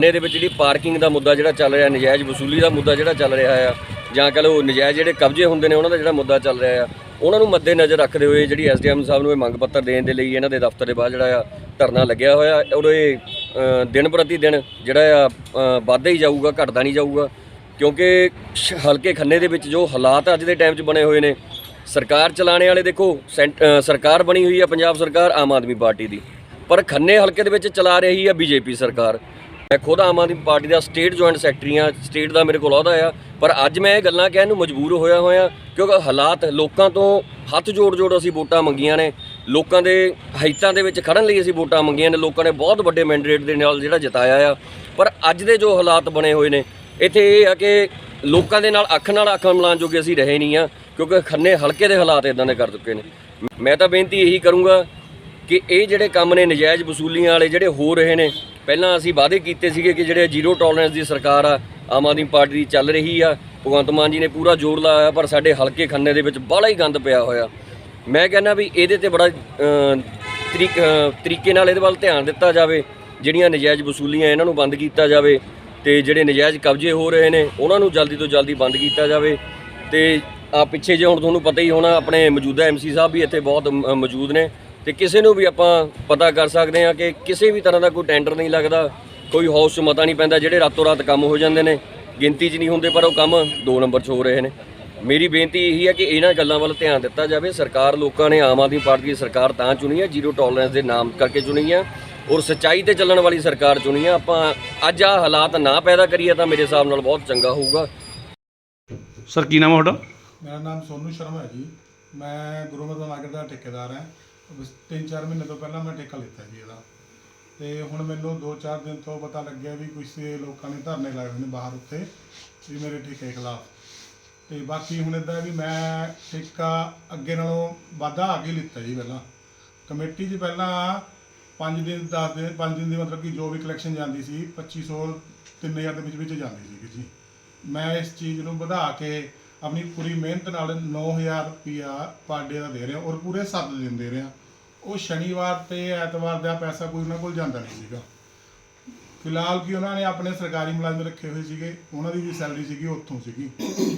ਨੇ ਦੇ ਵਿੱਚ ਜਿਹੜੀ ਪਾਰਕਿੰਗ ਦਾ ਮੁੱਦਾ ਜਿਹੜਾ ਚੱਲ ਰਿਹਾ ਨਜਾਇਜ਼ ਵਸੂਲੀ ਦਾ ਮੁੱਦਾ ਜਿਹੜਾ ਚੱਲ ਰਿਹਾ ਆ ਜਾਂ ਕਹ ਲਓ ਨਜਾਇਜ਼ ਜਿਹੜੇ ਕਬਜ਼ੇ ਹੁੰਦੇ ਨੇ ਉਹਨਾਂ ਦਾ ਜਿਹੜਾ ਮੁੱਦਾ ਚੱਲ ਰਿਹਾ ਆ ਉਹਨਾਂ ਨੂੰ ਮੱਦੇ ਨਜ਼ਰ ਰੱਖਦੇ ਹੋਏ ਜਿਹੜੀ ਐਸਡੀਐਮ ਸਾਹਿਬ ਨੂੰ ਇਹ ਮੰਗ ਪੱਤਰ ਦੇਣ ਦੇ ਲਈ ਇਹਨਾਂ ਦੇ ਦਫ਼ਤਰ ਦੇ ਬਾਹਰ ਜਿਹੜਾ ਆ ਧਰਨਾ ਲੱਗਿਆ ਹੋਇਆ ਔਰ ਇਹ ਦਿਨ ਪ੍ਰਤੀ ਦਿਨ ਜਿਹੜਾ ਆ ਅ, ਵੱਧਦਾ ਹੀ ਜਾਊਗਾ ਘਟਦਾ ਨਹੀਂ ਜਾਊਗਾ ਕਿਉਂਕਿ ਸ਼- ਹਲਕੇ ਖੰਨੇ ਦੇ ਵਿੱਚ ਜੋ ਹਾਲਾਤ ਅੱਜ ਦੇ ਟਾਈਮ 'ਚ ਬਣੇ ਹੋਏ ਨੇ ਸਰਕਾਰ ਚਲਾਣੇ ਵਾਲੇ ਦੇਖੋ ਸੈਂਟ- ਸਰਕਾਰ ਬਣੀ ਹੋਈ ਹੈ ਪੰਜਾਬ ਸਰਕਾਰ ਆਮ ਆਦਮੀ ਪਾਰਟੀ ਦੀ ਪਰ ਖੰਨੇ ਹਲਕੇ ਦੇ ਵਿੱਚ ਚਲਾ ਰਹੀ ਹੈ ਬੀਜੇਪੀ ਸਰਕਾਰ ਮੈਂ ਖੁਦ ਆਮ ਆਦਮੀ ਪਾਰਟੀ ਦਾ ਸਟੇਟ ਜੁਆਇੰਟ ਸੈਕਟਰੀ ਹਾਂ, ਸਟੇਟ ਦਾ ਮੇਰੇ ਕੋਲ ਅਹੁਦਾ ਆ। ਪਰ ਅੱਜ ਮੈਂ ਇਹ ਗੱਲਾਂ ਕਹਿਣ ਨੂੰ ਮਜਬੂਰ ਹੋਇਆ ਹੋਇਆ, ਕਿਉਂਕਿ ਹਾਲਾਤ ਲੋਕਾਂ ਤੋਂ ਹੱਥ ਜੋੜ ਜੋੜ ਅਸੀਂ ਵੋਟਾਂ ਮੰਗੀਆਂ ਨੇ। ਲੋਕਾਂ ਦੇ ਹਿੱਤਾਂ ਦੇ ਵਿੱਚ ਖੜਨ ਲਈ ਅਸੀਂ ਵੋਟਾਂ ਮੰਗੀਆਂ ਨੇ। ਲੋਕਾਂ ਨੇ ਬਹੁਤ ਵੱਡੇ ਮੈਂਡੇਟ ਦੇ ਨਾਲ ਜਿਹੜਾ ਜਿਤਾਇਆ ਆ। ਪਰ ਅੱਜ ਦੇ ਜੋ ਹਾਲਾਤ ਬਣੇ ਹੋਏ ਨੇ, ਇੱਥੇ ਇਹ ਆ ਕਿ ਲੋਕਾਂ ਦੇ ਨਾਲ ਅੱਖ ਨਾਲ ਅੱਖ ਮਿਲਾਉਣ ਜੋਗੇ ਅਸੀਂ ਰਹੇ ਨਹੀਂ ਆ, ਕਿਉਂਕਿ ਖੰਨੇ ਹਲਕੇ ਦੇ ਹਾਲਾਤ ਇਦਾਂ ਦੇ ਕਰ ਚੁੱਕੇ ਨੇ। ਮੈਂ ਤਾਂ ਬੇਨਤੀ ਇਹੀ ਕਰੂੰਗਾ ਕਿ ਇਹ ਜਿਹੜੇ ਕੰਮ ਨੇ ਨਜਾਇਜ਼ ਵਸੂਲੀਆਂ ਵਾਲੇ ਜਿਹੜੇ ਹੋ ਰਹੇ ਨੇ ਪਹਿਲਾਂ ਅਸੀਂ ਵਾਅਦੇ ਕੀਤੇ ਸੀਗੇ ਕਿ ਜਿਹੜੇ ਜ਼ੀਰੋ ਟੋਲਰੈਂਸ ਦੀ ਸਰਕਾਰ ਆ, ਆਮ ਆਦਮੀ ਪਾਰਟੀ ਦੀ ਚੱਲ ਰਹੀ ਆ, ਭਗਵੰਤ ਮਾਨ ਜੀ ਨੇ ਪੂਰਾ ਜ਼ੋਰ ਲਾਇਆ, ਪਰ ਸਾਡੇ ਹਲਕੇ ਖੰਨੇ ਦੇ ਵਿੱਚ ਬਾਹਲਾ ਹੀ ਗੰਦ ਪਿਆ ਹੋਇਆ। ਮੈਂ ਕਹਿੰਦਾ ਵੀ ਇਹਦੇ ਤੇ ਬੜਾ ਤਰੀਕ ਤਰੀਕੇ ਨਾਲ ਇਹਦੇ ਵੱਲ ਧਿਆਨ ਦਿੱਤਾ ਜਾਵੇ, ਜਿਹੜੀਆਂ ਨਜਾਇਜ਼ ਵਸੂਲੀਆਂ ਇਹਨਾਂ ਨੂੰ ਬੰਦ ਕੀਤਾ ਜਾਵੇ ਤੇ ਜਿਹੜੇ ਨਜਾਇਜ਼ ਕਬਜ਼ੇ ਹੋ ਰਹੇ ਨੇ, ਉਹਨਾਂ ਨੂੰ ਜਲਦੀ ਤੋਂ ਜਲਦੀ ਬੰਦ ਕੀਤਾ ਜਾਵੇ। ਤੇ ਆ ਪਿੱਛੇ ਜੇ ਹੁਣ ਤੁਹਾਨੂੰ ਪਤਾ ਹੀ ਹੋਣਾ, ਆਪਣੇ ਮੌਜੂਦਾ ਐਮਸੀ ਸਾਹਿਬ ਵੀ ਇੱਥੇ ਬਹੁਤ ਮ- ਮੌਜੂਦ ਨੇ। ਤੇ ਕਿਸੇ ਨੂੰ ਵੀ ਆਪਾਂ ਪਤਾ ਕਰ ਸਕਦੇ ਹਾਂ ਕਿ ਕਿਸੇ ਵੀ ਤਰ੍ਹਾਂ ਦਾ ਕੋਈ ਟੈਂਡਰ ਨਹੀਂ ਲੱਗਦਾ ਕੋਈ ਹਾਊਸ 'ਚ ਮਤਾ ਨਹੀਂ ਪੈਂਦਾ ਜਿਹੜੇ ਰਾਤੋਂ ਰਾਤ ਕੰਮ ਹੋ ਜਾਂਦੇ ਨੇ ਗਿਣਤੀ 'ਚ ਨਹੀਂ ਹੁੰਦੇ ਪਰ ਉਹ ਕੰਮ 2 ਨੰਬਰ 'ਚ ਹੋ ਰਹੇ ਨੇ। ਮੇਰੀ ਬੇਨਤੀ ਇਹੀ ਹੈ ਕਿ ਇਹਨਾਂ ਗੱਲਾਂ ਵੱਲ ਧਿਆਨ ਦਿੱਤਾ ਜਾਵੇ। ਸਰਕਾਰ ਲੋਕਾਂ ਨੇ ਆਮ ਆਦਮੀ ਪਾਰਟੀ ਦੀ ਸਰਕਾਰ ਤਾਂ ਚੁਣੀ ਹੈ ਜ਼ੀਰੋ ਟੋਲਰੈਂਸ ਦੇ ਨਾਮ ਕਰਕੇ ਚੁਣੀ ਹੈ ਔਰ ਸੱਚਾਈ ਤੇ ਚੱਲਣ ਵਾਲੀ ਸਰਕਾਰ ਚੁਣੀ ਹੈ। ਆਪਾਂ ਅੱਜ ਆ ਹਾਲਾਤ ਨਾ ਪੈਦਾ ਕਰੀਏ ਤਾਂ ਮੇਰੇ ਹਿਸਾਬ ਨਾਲ ਬਹੁਤ ਚੰਗਾ ਹੋਊਗਾ। ਸਰ ਕੀ ਨਾਮ ਹੈ ਤੁਹਾਡਾ? ਮੇਰਾ ਨਾਮ ਸੋਨੂ ਸ਼ਰਮਾ ਹੈ ਜੀ। ਮੈਂ ਗੁਰਮਤਿ ਨਗਰ ਦਾ ਠੇਕੇਦਾਰ ਹਾਂ। ਤਿੰਨ ਚਾਰ ਮਹੀਨੇ ਤੋਂ ਪਹਿਲਾਂ ਮੈਂ ਠੇਕਾ ਲਿੱਤਾ ਜੀ ਇਹਦਾ। ਤੇ ਹੁਣ ਮੈਨੂੰ 2-4 ਦਿਨ ਤੋਂ ਪਤਾ ਲੱਗਿਆ ਵੀ ਕੁਝ ਲੋਕਾਂ ਨੇ ਧਰਨੇ ਲਾਏ ਹੋਏ ਨੇ ਬਾਹਰ ਉੱਤੇ ਵੀ ਮੇਰੇ ਠੇਕੇ ਖਿਲਾਫ। ਤੇ ਬਾਕੀ ਹੁਣ ਇਦਾਂ ਵੀ ਮੈਂ ਠੇਕਾ ਅੱਗੇ ਨਾਲੋਂ ਵਾਧਾ ਆ ਕੇ ਲਿੱਤਾ ਜੀ ਪਹਿਲਾਂ। ਕਮੇਟੀ 'ਚ ਪਹਿਲਾਂ 5 ਦਿਨ 10 ਦਿਨ 5 ਦਿਨ ਦੀ ਮਤਲਬ ਕਿ ਜੋ ਵੀ ਕਲੈਕਸ਼ਨ ਜਾਂਦੀ ਸੀ 2500 3000 ਦੇ ਵਿੱਚ ਵਿੱਚ ਜਾਂਦੀ ਸੀ ਜੀ। ਮੈਂ ਇਸ ਚੀਜ਼ ਨੂੰ ਵਧਾ ਕੇ ਆਪਣੀ ਪੂਰੀ ਮਿਹਨਤ ਨਾਲ 9000 ਰੁਪਿਆ ਪਰ ਡੇ ਦਾ ਦੇ ਰਿਹਾ ਔਰ ਪੂਰੇ 7 ਦਿਨ ਦੇ ਰਿਹਾ। ਉਹ ਸ਼ਨੀਵਾਰ ਤੇ ਐਤਵਾਰ ਦਾ ਪੈਸਾ ਕੋਈ ਉਹਨਾਂ ਕੋਲ ਜਾਂਦਾ ਨਹੀਂ ਸੀਗਾ। ਫਿਲਹਾਲ ਕਿ ਉਹਨਾਂ ਨੇ ਆਪਣੇ ਸਰਕਾਰੀ ਮੁਲਾਜ਼ਮ ਰੱਖੇ ਹੋਏ ਸੀਗੇ, ਉਹਨਾਂ ਦੀ ਵੀ ਸੈਲਰੀ ਸੀਗੀ, ਉੱਥੋਂ ਸੀਗੀ।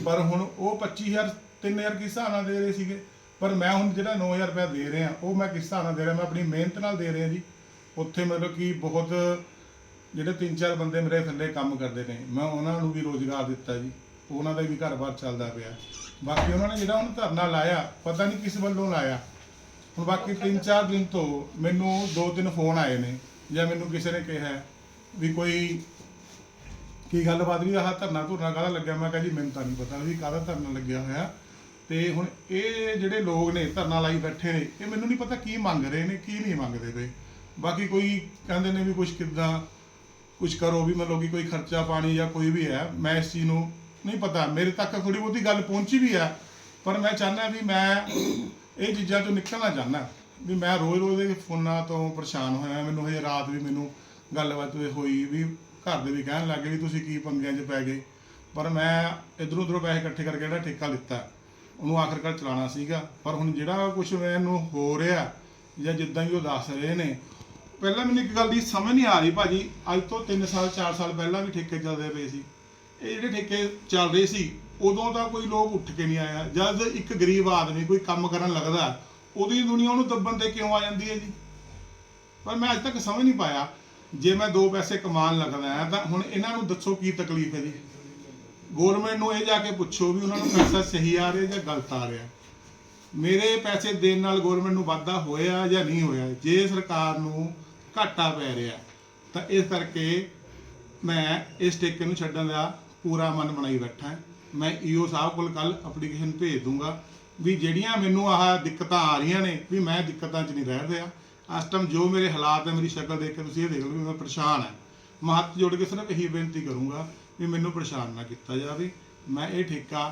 ਪਰ ਹੁਣ ਉਹ 25000 3000 ਕਿਸ ਹਿਸਾਬ ਨਾਲ ਦੇ ਰਹੇ ਸੀਗੇ? ਪਰ ਮੈਂ ਹੁਣ ਜਿਹੜਾ 9000 ਰੁਪਏ ਦੇ ਰਿਹਾ, ਉਹ ਮੈਂ ਕਿਸ ਹਿਸਾਬ ਨਾਲ ਦੇ ਰਿਹਾ? ਮੈਂ ਆਪਣੀ ਮਿਹਨਤ ਨਾਲ ਦੇ ਰਿਹਾ ਜੀ। ਉੱਥੇ ਮਤਲਬ ਕਿ ਬਹੁਤ ਜਿਹੜੇ ਤਿੰਨ ਚਾਰ ਬੰਦੇ ਮੇਰੇ ਥੱਲੇ ਕੰਮ ਕਰਦੇ ਨੇ, ਮੈਂ ਉਹਨਾਂ ਨੂੰ ਵੀ ਰੋਜ਼ਗਾਰ ਦਿੱਤਾ ਜੀ। ਉਹਨਾਂ ਦਾ ਵੀ ਘਰ-ਬਾਰ ਚੱਲਦਾ ਪਿਆ। ਬਾਕੀ ਉਹਨਾਂ ਨੇ ਜਿਹੜਾ ਹੁਣ ਧਰਨਾ ਲਾਇਆ, ਪਤਾ ਨਹੀਂ ਕਿਸ ਵੱਲੋਂ ਲਾਇਆ। ਹੁਣ ਬਾਕੀ ਤਿੰਨ ਚਾਰ ਦਿਨ ਤੋਂ ਮੈਨੂੰ ਦੋ ਤਿੰਨ ਫੋਨ ਆਏ ਨੇ, ਜਾਂ ਮੈਨੂੰ ਕਿਸੇ ਨੇ ਕਿਹਾ ਵੀ ਕੋਈ ਕੀ ਗੱਲਬਾਤ ਵੀ ਆਹ ਧਰਨਾ ਧੁਰਨਾ ਕਾਹਦਾ ਲੱਗਿਆ? ਮੈਂ ਕਿਹਾ ਜੀ, ਮੈਨੂੰ ਤਾਂ ਨਹੀਂ ਪਤਾ ਵੀ ਕਾਹਦਾ ਧਰਨਾ ਲੱਗਿਆ ਹੋਇਆ। ਤੇ ਹੁਣ ਇਹ ਜਿਹੜੇ ਲੋਕ ਨੇ ਧਰਨਾ ਲਾਈ ਬੈਠੇ ਨੇ, ਇਹ ਮੈਨੂੰ ਨਹੀਂ ਪਤਾ ਕੀ ਮੰਗ ਰਹੇ ਨੇ, ਕੀ ਨਹੀਂ ਮੰਗਦੇ ਪਏ। ਬਾਕੀ ਕੋਈ ਕਹਿੰਦੇ ਨੇ ਵੀ ਕੁਝ ਕਿੱਦਾਂ ਕੁਝ ਕਰੋ, ਵੀ ਮਤਲਬ ਕਿ ਕੋਈ ਖਰਚਾ ਪਾਣੀ ਜਾਂ ਕੋਈ ਵੀ ਹੈ, ਮੈਂ ਇਸ ਚੀਜ਼ ਨੂੰ ਨਹੀਂ ਪਤਾ, ਮੇਰੇ ਤੱਕ ਥੋੜੀ ਬਹੁਤੀ ਗੱਲ ਪਹੁੰਚੀ ਵੀ ਆ, ਪਰ ਮੈਂ ਚਾਹੁੰਦਾ ਵੀ ਮੈਂ ਇਹ ਚੀਜ਼ਾਂ ਤੋਂ ਨਿਕਲਣਾ ਚਾਹੁੰਦਾ, ਵੀ ਮੈਂ ਰੋਜ਼-ਰੋਜ਼ ਦੇ ਫੋਨਾਂ ਤੋਂ ਪਰੇਸ਼ਾਨ ਹੋਇਆ, ਮੈਨੂੰ ਹਜੇ ਰਾਤ ਵੀ ਮੈਨੂੰ ਗੱਲਬਾਤ ਹੋਈ ਵੀ ਘਰ ਦੇ ਵੀ ਕਹਿਣ ਲੱਗੇ ਵੀ ਤੁਸੀਂ ਕੀ ਪੰਗਿਆਂ 'ਚ ਪੈ ਗਏ, ਪਰ ਮੈਂ ਇਧਰੋਂ ਉਧਰੋਂ ਪੈਸੇ ਇਕੱਠੇ ਕਰਕੇ ਜਿਹੜਾ ਠੇਕਾ ਲਿੱਤਾ, ਉਹਨੂੰ ਆਖਰਕਾਰ ਚਲਾਉਣਾ ਸੀਗਾ, ਪਰ ਹੁਣ ਜਿਹੜਾ ਕੁਝ ਮੈਨੂੰ ਹੋ ਰਿਹਾ, ਜਾਂ ਜਿੱਦਾਂ ਵੀ ਉਹ ਦੱਸ ਰਹੇ ਨੇ, ਪਹਿਲਾਂ ਮੈਨੂੰ ਇੱਕ ਗੱਲ ਦੀ ਸਮਝ ਨਹੀਂ ਆ ਰਹੀ ਭਾਜੀ, ਅੱਜ ਤੋਂ 3 ਸਾਲ 4 ਸਾਲ ਪਹਿਲਾਂ ਵੀ ਠੇਕੇ ਚੱਲਦੇ ਪਏ ਸੀ। ਇਹ ਜਿਹੜੇ ਠੇਕੇ ਚੱਲ ਰਹੇ ਸੀ, ਉਦੋਂ ਤਾਂ ਕੋਈ ਲੋਕ ਉੱਠ ਕੇ ਨਹੀਂ ਆਇਆ। ਜਦ ਇੱਕ ਗਰੀਬ ਆਦਮੀ ਕੋਈ ਕੰਮ ਕਰਨ ਲੱਗਦਾ, ਉਹਦੀ ਦੁਨੀਆ ਉਹਨੂੰ ਦੱਬਣ ਤੇ ਕਿਉਂ ਆ ਜਾਂਦੀ ਹੈ ਜੀ? ਪਰ ਮੈਂ ਅੱਜ ਤੱਕ ਸਮਝ ਨਹੀਂ ਪਾਇਆ, ਜੇ ਮੈਂ ਦੋ ਪੈਸੇ ਕਮਾਉਣ ਲੱਗਦਾ ਹਾਂ, ਤਾਂ ਹੁਣ ਇਹਨਾਂ ਨੂੰ ਦੱਸੋ ਕੀ ਤਕਲੀਫ ਹੈ ਜੀ? ਗਵਰਨਮੈਂਟ ਨੂੰ ਇਹ ਜਾ ਕੇ ਪੁੱਛੋ ਵੀ ਉਹਨਾਂ ਨੂੰ ਪੈਸਾ ਸਹੀ ਆ ਰਿਹਾ ਜਾਂ ਗਲਤ ਆ ਰਿਹਾ। ਮੇਰੇ ਪੈਸੇ ਦੇਣ ਨਾਲ ਗਵਰਨਮੈਂਟ ਨੂੰ ਵਾਧਾ ਹੋਇਆ ਜਾਂ ਨਹੀਂ ਹੋਇਆ? ਜੇ ਸਰਕਾਰ ਨੂੰ ਘਾਟਾ ਪੈ ਰਿਹਾ, ਤਾਂ ਇਸ ਕਰਕੇ ਮੈਂ ਇਸ ਠੇਕੇ ਨੂੰ ਛੱਡਣ ਦਾ ਪੂਰਾ ਮਨ ਬਣਾਈ ਬੈਠਾ ਹਾਂ। ਮੈਂ ਈਓ ਸਾਹਿਬ ਕੋਲ ਕੱਲ ਐਪਲੀਕੇਸ਼ਨ ਭੇਜ ਦੂੰਗਾ ਵੀ ਜਿਹੜੀਆਂ ਮੈਨੂੰ ਆਹ ਦਿੱਕਤਾਂ ਆ ਰਹੀਆਂ ਨੇ, ਵੀ ਮੈਂ ਦਿੱਕਤਾਂ 'ਚ ਨਹੀਂ ਰਹਿ ਰਿਹਾ। ਇਸ ਟਾਈਮ ਜੋ ਮੇਰੇ ਹਾਲਾਤ ਹੈ, ਮੇਰੀ ਸ਼ਕਲ ਦੇਖ ਕੇ ਤੁਸੀਂ ਇਹ ਦੇਖ ਲਓ ਵੀ ਮੈਂ ਪਰੇਸ਼ਾਨ ਹਾਂ। ਮੈਂ ਹੱਥ ਜੋੜ ਕੇ ਸਿਰਫ ਇਹੀ ਬੇਨਤੀ ਕਰੂੰਗਾ ਵੀ ਮੈਨੂੰ ਪਰੇਸ਼ਾਨ ਨਾ ਕੀਤਾ ਜਾਵੇ। ਮੈਂ ਇਹ ਠੇਕਾ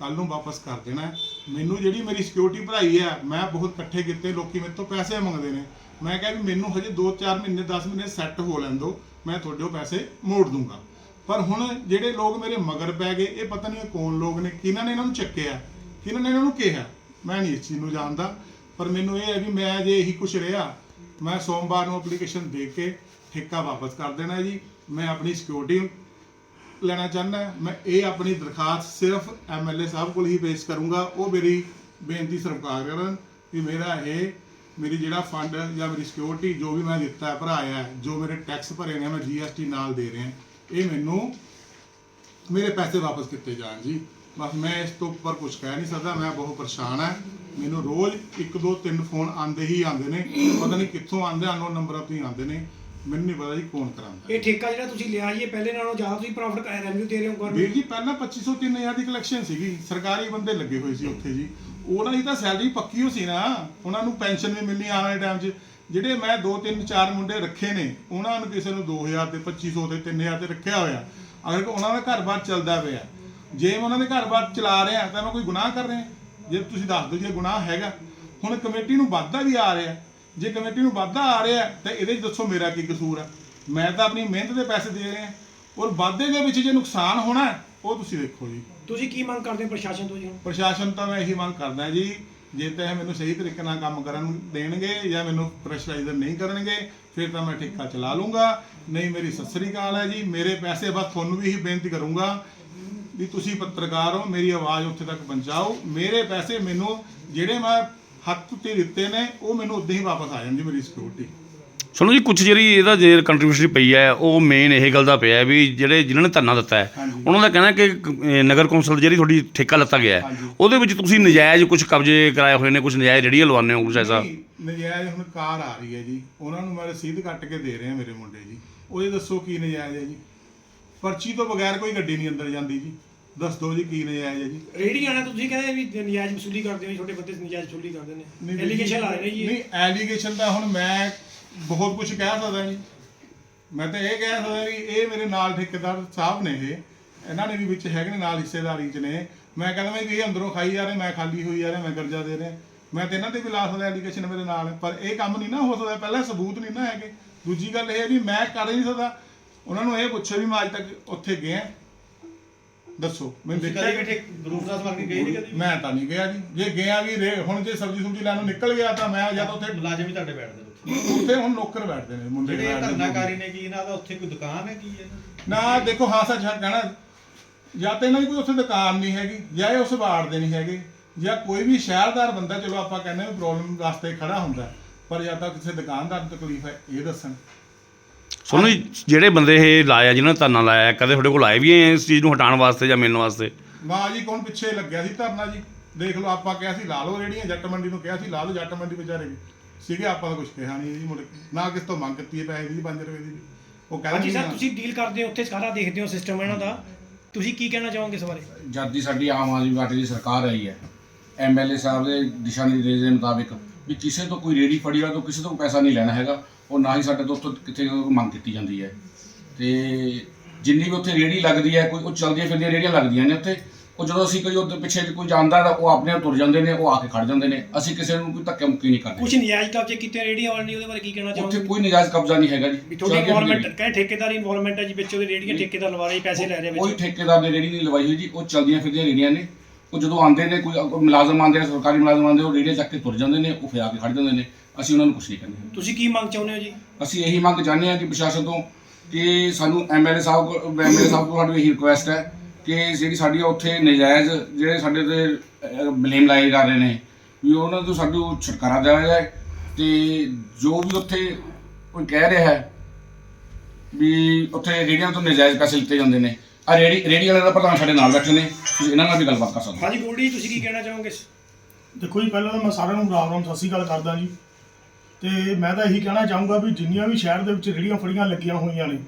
ਕੱਲ ਨੂੰ ਵਾਪਸ ਕਰ ਦੇਣਾ ਮੈਨੂੰ ਜਿਹੜੀ ਮੇਰੀ ਸਿਕਿਉਰਿਟੀ ਭਰਾਈ ਹੈ, ਮੈਂ ਬਹੁਤ ਇਕੱਠੇ ਕੀਤੇ, ਲੋਕੀ ਮੇਰੇ ਤੋਂ ਪੈਸੇ ਮੰਗਦੇ ਨੇ। ਮੈਂ ਕਿਹਾ ਵੀ ਮੈਨੂੰ ਹਜੇ 2-4 ਮਹੀਨੇ 10 ਮਹੀਨੇ ਸੈੱਟ ਹੋ ਲੈਣ ਦਿਓ, ਮੈਂ ਤੁਹਾਡੇ ਉਹ ਪੈਸੇ ਮੋੜ ਦੂੰਗਾ। ਪਰ ਹੁਣ ਜਿਹੜੇ ਲੋਕ ਮੇਰੇ ਮਗਰ ਪੈ ਗਏ, ਇਹ ਪਤਾ ਨਹੀਂ ਕੌਣ ਲੋਕ ਨੇ, ਕਿਹਨਾਂ ਨੇ ਇਹਨਾਂ ਨੂੰ ਚੱਕਿਆ, ਕਿਹਨਾਂ ਨੇ ਇਹਨਾਂ ਨੂੰ ਕਿਹਾ? ਮੈਂ ਨਹੀਂ ਇਸ ਚੀਜ਼ ਨੂੰ ਜਾਣਦਾ, ਪਰ ਮੈਨੂੰ ਇਹ ਹੈ ਵੀ ਮੈਂ ਜੇ ਇਹੀ ਕੁਛ ਰਿਹਾ, ਮੈਂ ਸੋਮਵਾਰ ਨੂੰ ਐਪਲੀਕੇਸ਼ਨ ਦੇ ਕੇ ਠੇਕਾ ਵਾਪਸ ਕਰ ਦੇਣਾ ਜੀ, ਮੈਂ ਆਪਣੀ ਸਿਕਿਉਰਿਟੀ ਲੈਣਾ ਚਾਹੁੰਦਾ ਮੈਂ ਇਹ ਆਪਣੀ ਦਰਖਾਸਤ ਸਿਰਫ ਐਮਐਲਏ ਸਾਹਿਬ ਕੋਲ ਹੀ ਪੇਸ਼ ਕਰੂੰਗਾ, ਉਹ ਮੇਰੀ ਬੇਨਤੀ ਸਰਕਾਰ ਕਰਨ ਕਿ ਮੇਰਾ ਇਹ, ਮੇਰੀ ਜਿਹੜਾ ਫੰਡ ਜਾਂ ਮੇਰੀ ਸਿਕਿਉਰਿਟੀ ਜੋ ਵੀ ਮੈਂ ਦਿੱਤਾ ਹੈ ਭਰਾਇਆ ਜੋ ਮੇਰੇ ਟੈਕਸ ਭਰੇ ਨੇ, ਮੈਂ ਜੀਐਸਟੀ ਨਾਲ ਦੇ ਰਿਹਾ। ਇਹ ਮੈਨੂੰ ਮੇਰੇ ਪੈਸੇ ਵਾਪਸ ਕੀਤੇ ਜਾਣ ਜੀ। ਬਸ ਮੈਂ ਇਸ ਤੋਂ ਉੱਪਰ ਕੁਝ ਕਹਿ ਨਹੀਂ ਸਕਦਾ ਮੈਂ ਬਹੁਤ ਪਰੇਸ਼ਾਨ ਹਾਂ। ਮੈਨੂੰ ਰੋਜ਼ ਇੱਕ ਦੋ ਤਿੰਨ ਫੋਨ ਆਉਂਦੇ ਹੀ ਆਉਂਦੇ ਨੇ। ਪਤਾ ਨਹੀਂ ਕਿੱਥੋਂ ਆਉਂਦੇ ਅਨਨੋਨ ਨੰਬਰਾਂ ਤੋਂ ਹੀ ਆਉਂਦੇ ਨੇ। ਮੈਨੂੰ ਨਹੀਂ ਪਤਾ ਜੀ ਕੌਣ ਕਰਾਉਂਦਾ। ਇਹ ਠੇਕਾ ਜਿਹੜਾ ਤੁਸੀਂ ਲਿਆ ਜੀ ਇਹ ਪਹਿਲੇ ਨਾਲੋਂ ਜ਼ਿਆਦਾ ਤੁਸੀਂ ਪ੍ਰੋਫਿਟ ਰੈਵਨਿਊ ਦੇ ਰਹੇ ਹੋ ਵੀਰ ਗਵਰਨਮੈਂਟ ਜੀ ਪਹਿਲਾਂ 2500 3000 ਦੀ ਕਲੈਕਸ਼ਨ ਸੀਗੀ। ਸਰਕਾਰੀ ਬੰਦੇ ਲੱਗੇ ਹੋਏ ਸੀ ਉੱਥੇ ਜੀ। ਉਹਨਾਂ ਦੀ ਤਾਂ ਸੈਲਰੀ ਪੱਕੀ ਹੋ ਸੀ ਨਾ। ਉਹਨਾਂ ਨੂੰ ਪੈਨਸ਼ਨ ਵੀ ਮਿਲਣੀ ਆਉਣ ਵਾਲੇ ਟਾਈਮ 'ਚ। ਜਿਹੜੇ ਮੈਂ 2 3 4 ਮੁੰਡੇ ਰੱਖੇ ਨੇ ਉਹਨਾਂ ਨੂੰ ਕਿਸੇ ਨੂੰ 2000 ਤੇ 2500 ਤੇ 3000 ਤੇ ਰੱਖਿਆ ਹੋਇਆ। ਅਗਰ ਉਹਨਾਂ ਦਾ ਘਰ-ਬਾਰ ਚੱਲਦਾ ਪਿਆ ਜੇ ਮੈਂ ਉਹਨਾਂ ਦੇ ਘਰ-ਬਾਰ ਚਲਾ ਰਿਹਾ ਤਾਂ ਮੈਂ ਕੋਈ ਗੁਨਾਹ ਕਰ ਰਿਹਾ ਜੇ ਤੁਸੀਂ ਦੱਸ ਦਿਓ ਜੇ ਗੁਨਾਹ ਹੈਗਾ। ਹੁਣ ਕਮੇਟੀ ਨੂੰ ਵਾਧਾ ਵੀ ਆ ਰਿਹਾ ਜੇ ਕਮੇਟੀ ਨੂੰ ਵਾਧਾ ਆ ਰਿਹਾ ਤਾਂ ਇਹਦੇ 'ਚ ਦੱਸੋ ਮੇਰਾ ਕੀ ਕਸੂਰ ਆ ਮੈਂ ਤਾਂ ਆਪਣੀ ਮਿਹਨਤ ਦੇ ਪੈਸੇ ਦੇ ਰਿਹਾ ਔਰ ਵਾਧੇ ਦੇ ਵਿੱਚ ਜੇ ਨੁਕਸਾਨ ਹੋਣਾ ਹੈ, ਉਹ ਤੁਸੀਂ ਦੇਖੋ ਜੀ। ਤੁਸੀਂ ਕੀ ਮੰਗ ਕਰਦੇ ਹੋ ਪ੍ਰਸ਼ਾਸਨ ਤੋਂ ਜੀ ਪ੍ਰਸ਼ਾਸਨ ਤਾਂ ਮੈਂ ਇਹੀ ਮੰਗ ਕਰਦਾ ਜੀ ਜੇ ਤਾਂ ਇਹ ਮੈਨੂੰ ਸਹੀ ਤਰੀਕੇ ਨਾਲ ਕੰਮ ਕਰਨ ਦੇਣਗੇ ਜਾਂ ਮੈਨੂੰ ਪ੍ਰੈਸ਼ਰਾਈਜ਼ਰ ਨਹੀਂ ਕਰਨਗੇ, ਫਿਰ ਤਾਂ ਮੈਂ ਠੇਕਾ ਚਲਾ ਲੂੰਗਾ ਨਹੀਂ, ਮੇਰੀ ਸਤਿ ਸ੍ਰੀ ਅਕਾਲ ਹੈ ਜੀ। ਮੇਰੇ ਪੈਸੇ ਬਸ ਤੁਹਾਨੂੰ ਵੀ ਇਹੀ ਬੇਨਤੀ ਕਰੂੰਗਾ ਵੀ ਤੁਸੀਂ ਪੱਤਰਕਾਰ ਹੋ, ਮੇਰੀ ਆਵਾਜ਼ ਉੱਥੇ ਤੱਕ ਪਹੁੰਚਾਓ। ਮੇਰੇ ਪੈਸੇ ਮੈਨੂੰ ਜਿਹੜੇ ਮੈਂ ਹੱਥ 'ਤੇ ਦਿੱਤੇ ਨੇ, ਉਹ ਮੈਨੂੰ ਉਦਾਂ ਹੀ ਵਾਪਸ ਆ ਜਾਣ ਜੀ ਮੇਰੀ ਸਿਕਿਉਰਿਟੀ ਸੁਣੋ ਜੀ ਕੁਝ ਜਿਹੜੀ ਇਹਦਾ ਜੇ ਕੰਟਰੀਬਿਊਸ਼ਨ ਪਈ ਹੈ ਉਹ ਮੇਨ ਇਹ ਗੱਲ ਦਾ ਪਿਆ ਹੈ ਵੀ ਜਿਹੜੇ ਜਿਨ੍ਹਾਂ ਨੇ ਧਰਨਾ ਦਿੱਤਾ ਹੈ। ਉਹਨਾਂ ਦਾ ਕਹਿਣਾ ਕਿ ਅਹ, ਨਗਰ ਕੌਂਸਲ ਜਿਹੜੀ ਤੁਹਾਡੀ ਠੇਕਾ ਲੱਤਾ ਗਿਆ ਹੈ। ਉਹਦੇ ਵਿੱਚ ਤੁਸੀਂ ਨਜਾਇਜ਼ ਕੁਝ ਕਬਜ਼ੇ ਕਰਾਏ ਹੋਏ ਨੇ ਕੁਝ ਨਜਾਇਜ਼ ਰੇੜੀਆਂ ਲਵਾਉਂਦੇ ਹੋ ਕੁਝ ਐਸਾ ਨਹੀਂ, ਨਜਾਇਜ਼ ਹੁਣ ਕਾਰ ਆ ਰਹੀ ਹੈ ਜੀ। ਉਹਨਾਂ ਨੂੰ ਮੈਂ ਰਸੀਦ ਕੱਟ ਕੇ ਦੇ ਰਿਹਾ ਮੇਰੇ ਮੁੰਡੇ ਜੀ। ਉਹ ਇਹ ਦੱਸੋ ਕੀ ਨਜਾਇਜ਼ ਹੈ ਜੀ? ਪਰਚੀ ਤੋਂ ਬਗੈਰ ਕੋਈ ਗੱਡੀ ਨਹੀਂ ਅੰਦਰ ਜਾਂਦੀ ਜੀ। ਦੱਸ ਦਿਓ ਜੀ ਕੀ ਨਜਾਇਜ਼ ਹੈ ਜੀ। ਰੇੜੀ ਆਣਾ ਤੁਸੀਂ ਕਹਿੰਦੇ ਵੀ ਨਜਾਇਜ਼ ਵਸੂਲੀ ਕਰਦੇ ਹੋ ਜੀ, ਛੋਟੇ ਬੰਦੇ ਨਜਾਇਜ਼ ਵਸੂਲੀ ਕਰਦੇ ਨੇ। ਨਹੀਂ, ਐਲੀਗੇਸ਼ਨ ਲਾ ਰਹੇ ਨੇ ਜੀ। ਨਹੀਂ ਐਲੀਗੇਸ਼ਨ ਤਾਂ ਹੁਣ ਮੈਂ ਬਹੁਤ ਕੁਝ ਕਹਿ ਸਕਦਾ ਜੀ। ਮੈਂ ਤਾਂ ਇਹ ਕਹਿ ਸਕਦਾ ਵੀ ਇਹ ਮੇਰੇ ਨਾਲ ਠੇਕੇਦਾਰ ਸਾਹਿਬ ਨੇ ਇਹ। ਇਹਨਾਂ ਨੇ ਵੀ ਵਿੱਚ ਹੈਗੇ ਨੇ ਨਾਲ ਹਿੱਸੇਦਾਰੀ ਚ ਨੇ। ਮੈਂ ਕਹਿੰਦਾ ਮੈਂ ਵੀ ਇਹ ਅੰਦਰੋਂ ਖਾਈ ਜਾ ਰਹੇ, ਮੈਂ ਖਾਲੀ ਹੋਈ ਜਾ ਰਿਹਾ, ਮੈਂ ਕਰਜ਼ਾ ਦੇ ਰਿਹਾ। ਮੈਂ ਤੇ ਇਹਨਾਂ ਤੇ ਵੀ ਲਾ ਸਕਦਾ ਐਲੀਗੇਸ਼ਨ ਮੇਰੇ ਨਾਲ। ਪਰ ਇਹ ਕੰਮ ਨਹੀਂ ਨਾ ਹੋ ਸਕਦਾ। ਪਹਿਲਾਂ ਸਬੂਤ ਨਹੀਂ ਨਾ ਹੈਗੇ। ਦੂਜੀ ਗੱਲ ਇਹ ਹੈ ਵੀ ਮੈਂ ਕਰ ਹੀ ਨਹੀਂ ਸਕਦਾ। ਉਹਨਾਂ ਨੂੰ ਇਹ ਪੁੱਛੋ ਵੀ ਮੈਂ ਅੱਜ ਤੱਕ ਉੱਥੇ ਗਿਆ। ਦੱਸੋ। ਮੈਂ ਦੇਖਿਆ ਕਿ ਗਰੂਪ ਦਾ ਸਮਾਰ ਕੇ ਗਏ ਨਹੀਂ ਕਦੀ? ਮੈਂ ਤਾਂ ਨਹੀਂ ਗਿਆ ਜੀ। ਜੇ ਗਿਆ ਵੀ ਰੇ ਹੁਣ ਜੇ ਸਬਜ਼ੀ ਸੁਬਜ਼ੀ ਲੈਣ ਨੂੰ ਨਿਕਲ ਗਿਆ ਤਾਂ ਮੈਂ ਜਾਂ ਤਾਂ ਉੱਥੇ ਮੁਲਾਜ਼ਮ ਹੀ ਤੁਹਾਡੇ ਬੈਠਦੇ ਉੱਥੇ। ਉੱਥੇ ਹੁਣ ਨੌਕਰ ਬੈਠਦੇ ਨੇ ਮੁੰਡੇ ਜਿਹੜੇ ਇਹ ਬੈਠਦੇ ਨੇ। ਧਰਨਾਕਾਰੀ ਨੇ ਕੀ ਇਹਨਾਂ ਦਾ ਉੱਥੇ ਕੋਈ ਦੁਕਾਨ ਹੈ ਕੀ ਹੈ? ਨਾ ਦੇਖੋ ਹਾਂ ਸੱਚ ਹੈ ਕਹਿਣਾ। ਜਾਂ ਤਾਂ ਇਹਨਾਂ ਦੀ ਕੋਈ ਉੱਥੇ ਦੁਕਾਨ ਨਹੀਂ ਹੈਗੀ ਜਾਂ ਇਹ ਉਸ ਵਾਰਡ ਦੇ ਨਹੀਂ ਹੈਗੇ ਜਾਂ ਕੋਈ ਵੀ ਸ਼ਹਿਰਦਾਰ ਬੰਦਾ ਚਲੋ ਆਪਾਂ ਕਹਿੰਦੇ ਵੀ ਪ੍ਰੋਬਲਮ ਵਾਸਤੇ ਖੜਾ ਹੁੰਦਾ ਪਰ ਜਾਂ ਤਾਂ ਕਿਸੇ ਦੁਕਾਨਦਾਰ ਨੂੰ ਤਕਲੀਫ ਹੈ ਇਹ ਦੱਸਣ। ਜੀ ਜਿਹੜੇ ਬੰਦੇ ਇਹ ਲਾਇਆ ਜਿਨ੍ਹਾਂ ਨੇ ਧਰਨਾ ਲਾਇਆ ਕਦੇ ਤੁਹਾਡੇ ਕੋਲ ਆਏ ਵੀ ਹੈ ਇਸ ਚੀਜ਼ ਨੂੰ ਹਟਾਉਣ ਵਾਸਤੇ ਜਾਂ ਮਿਲਣ ਵਾਸਤੇ? ਵਾਹ ਜੀ ਕੌਣ ਪਿੱਛੇ ਲੱਗਿਆ ਸੀ ਧਰਨਾ ਜੀ? ਦੇਖ ਲਓ ਆਪਾਂ ਕਿਹਾ ਸੀ ਲਾ ਲਓ ਰੇੜੀਆਂ ਜੱਟ ਮੰਡੀ ਨੂੰ ਕਿਹਾ ਸੀ ਲਾ ਲਓ ਜੱਟ ਮੰਡੀ ਵਿਚਾਰੇ ਵੀ। ਸੀਗੇ ਆਪਾਂ ਤਾਂ ਕੁਝ ਕਿਹਾ ਨਹੀਂ ਜੀ ਮੁੜ ਕੇ। ਨਾ ਕਿਸ ਤੋਂ ਮੰਗ ਕੀਤੀ ਹੈ ਪੈਸੇ ਦੀ 5 ਰੁਪਏ ਦੀ ਵੀ। ਉਹ ਕਹਿੰਦੇ ਹਾਂਜੀ ਨਹੀਂ ਸਰ ਤੁਸੀਂ ਡੀਲ ਕਰਦੇ ਹੋ ਉੱਥੇ ਸਾਰਾ ਦੇਖਦੇ ਹੋ ਸਿਸਟਮ ਇਹਨਾਂ ਦਾ। ਤੁਸੀਂ ਕੀ ਕਹਿਣਾ ਚਾਹੋਗੇ ਇਸ ਬਾਰੇ? ਜਦ ਦੀ ਸਾਡੀ ਆਮ ਆਦਮੀ ਪਾਰਟੀ ਦੀ ਸਰਕਾਰ ਆਈ ਹੈ ਐਮਐਲਏ ਸਾਹਿਬ ਦੇ ਦਿਸ਼ਾ ਨਿਰਦੇਸ਼ ਦੇ ਮੁਤਾਬਿਕ ਵੀ ਕਿਸੇ ਤੋਂ ਕੋਈ ਰੇੜੀ ਫੜੀ ਵਾਲਾ ਤੋਂ ਕਿਸੇ ਤੋਂ ਪੈਸਾ ਨਹੀਂ ਲੈਣਾ ਹੈਗਾ। ਉਹ ਨਾ ਹੀ ਸਾਡੇ ਤੋਂ ਉੱਥੋਂ ਕਿਤੇ ਮੰਗ ਕੀਤੀ ਜਾਂਦੀ ਹੈ। ਤੇ ਜਿੰਨੀ ਵੀ ਉੱਥੇ ਰੇੜੀ ਲੱਗਦੀ ਹੈ ਕੋਈ ਉਹ ਚਲਦੀਆਂ ਫਿਰਦੀਆਂ ਰੇੜੀਆਂ ਲੱਗਦੀਆਂ ਨੇ ਉੱਥੇ। ਉਹ ਜਦੋਂ ਅਸੀਂ ਕੋਈ ਉਹਦੇ ਪਿੱਛੇ ਕੋਈ ਜਾਂਦਾ ਤਾਂ ਉਹ ਆਪਣੇ ਆਪ ਤੁਰ ਜਾਂਦੇ ਨੇ ਉਹ ਆ ਕੇ ਖੜ ਜਾਂਦੇ ਨੇ। ਅਸੀਂ ਕਿਸੇ ਨੂੰ ਕੋਈ ਧੱਕੇ ਮੁੱਕੀ ਨਹੀਂ ਕਰਦੇ। ਕੁਝ ਨਜਾਇਜ਼ ਕਬਜ਼ੇ ਕੀਤੇ ਰੇੜੀਆਂ ਵਾਲੇ ਨੇ ਉਹਦੇ ਬਾਰੇ ਕੀ ਕਹਿਣਾ ਉੱਥੇ ਚਾਹੋਗੇ ਕੋਈ ਨਜਾਇਜ਼ ਕਬਜ਼ਾ ਨਹੀਂ ਹੈਗਾ ਜੀ। ਵੀ ਤੁਹਾਡੀ ਚਲਦੀਆਂ ਇਨਵੋਲਵਮੈਂਟ ਫਿਰਦੀਆਂ ਕਹਿੰਦੇ ਠੇਕੇਦਾਰੀ ਇਨਵੋਲਵਮੈਂਟ ਹੈ ਜੀ ਵਿੱਚ ਉਹਦੇ ਰੇੜੀਆਂ ਠੇਕੇਦਾਰ ਲਵਾ ਰਹੇ ਪੈਸੇ ਲੈ ਰਹੇ ਕੋਈ ਵਿੱਚ। ਠੇਕੇਦਾਰ ਨੇ ਰੇੜੀ ਨਹੀਂ ਲਵਾਈ ਹੋਈ ਜੀ ਉਹ ਚਲਦੀਆਂ ਫਿਰਦੀਆਂ ਰੇੜੀਆਂ ਨੇ। ਉਹ ਜਦੋਂ ਆਉਂਦੇ ਨੇ ਕੋਈ ਕੋਈ ਮੁਲਾਜ਼ਮ ਆਉਂਦੇ ਨੇ ਸਰਕਾਰੀ ਮੁਲਾਜ਼ਮ ਆਉਂਦੇ ਉਹ ਰੇੜੀਆਂ ਚੱਕ ਕੇ ਤੁਰ ਜਾਂਦੇ ਨੇ ਉਹ ਫਿਰ ਆ ਕੇ ਖੜ ਜਾਂਦੇ ਨੇ। ਅਸੀਂ ਉਹਨਾਂ ਨੂੰ ਕੁਝ ਨਹੀਂ ਕਹਿੰਦੇ। ਤੁਸੀਂ ਕੀ ਮੰਗ ਚਾਹੁੰਦੇ ਹੋ ਜੀ? ਅਸੀਂ ਇਹੀ ਮੰਗ ਚਾਹੁੰਦੇ ਹਾਂ ਕਿ ਪ੍ਰਸ਼ਾਸਨ ਤੋਂ ਕਿ ਸਾਨੂੰ ਐਮਐਲਏ ਸਾਹਿਬ ਕੋਲ ਐਮਐਲਏ ਸਾਹਿਬ ਕੋਲ ਸਾਡੀ ਇਹੀ ਰਿਕੁਐਸਟ ਹੈ ਕਿ ਜਿਹੜੀ ਸਾਡੀ ਉੱਥੇ ਨਜਾਇਜ਼ ਜਿਹੜੇ ਸਾਡੇ ਤੇ ਬਲੇਮ ਲਾਏ ਜਾ ਰਹੇ ਨੇ ਵੀ ਉਹਨਾਂ ਤੋਂ ਸਾਨੂੰ ਛੁਟਕਾਰਾ ਦਿਆ ਜਾਏ ਤੇ ਜੋ ਵੀ ਉੱਥੇ ਕੋਈ ਕਹਿ ਰਿਹਾ ਹੈ ਵੀ ਉੱਥੇ ਰੇੜੀਆਂ ਤੋਂ ਨਜਾਇਜ਼ ਪੈਸੇ ਲਿੱਤੇ ਜਾਂਦੇ ਨੇ ਆ ਰੇੜੀ ਰੇੜੀ ਵਾਲੇ ਦਾ ਪ੍ਰਧਾਨ ਸਾਡੇ ਨਾਲ ਬੈਠੇ ਨੇ। ਤੁਸੀਂ ਇਹਨਾਂ ਨਾਲ ਵੀ ਗੱਲਬਾਤ ਕਰ ਸਕਦੇ ਹੋ। ਹਾਂਜੀ ਗੋਲਡੀ ਤੁਸੀਂ ਕੀ ਕਹਿਣਾ ਚਾਹੋਗੇ? ਦੇਖੋ ਜੀ ਪਹਿਲਾਂ ਤਾਂ ਮੈਂ ਸਾਰਿਆਂ ਨੂੰ ਰਾਮ ਰਾਮ ਸਤਿ ਸ਼੍ਰੀ ਅਕਾਲ ਕਰਦਾ ਜੀ। ਤੇ ਮੈਂ ਤਾਂ ਇਹੀ ਕਹਿਣਾ ਚਾਹੂੰਗਾ ਵੀ ਜਿੰਨੀਆਂ ਵੀ ਸ਼ਹਿਰ ਦੇ ਵਿੱਚ ਰੇੜੀਆਂ ਫੜੀਆਂ ਲੱਗੀਆਂ ਹੋਈਆਂ ਨੇ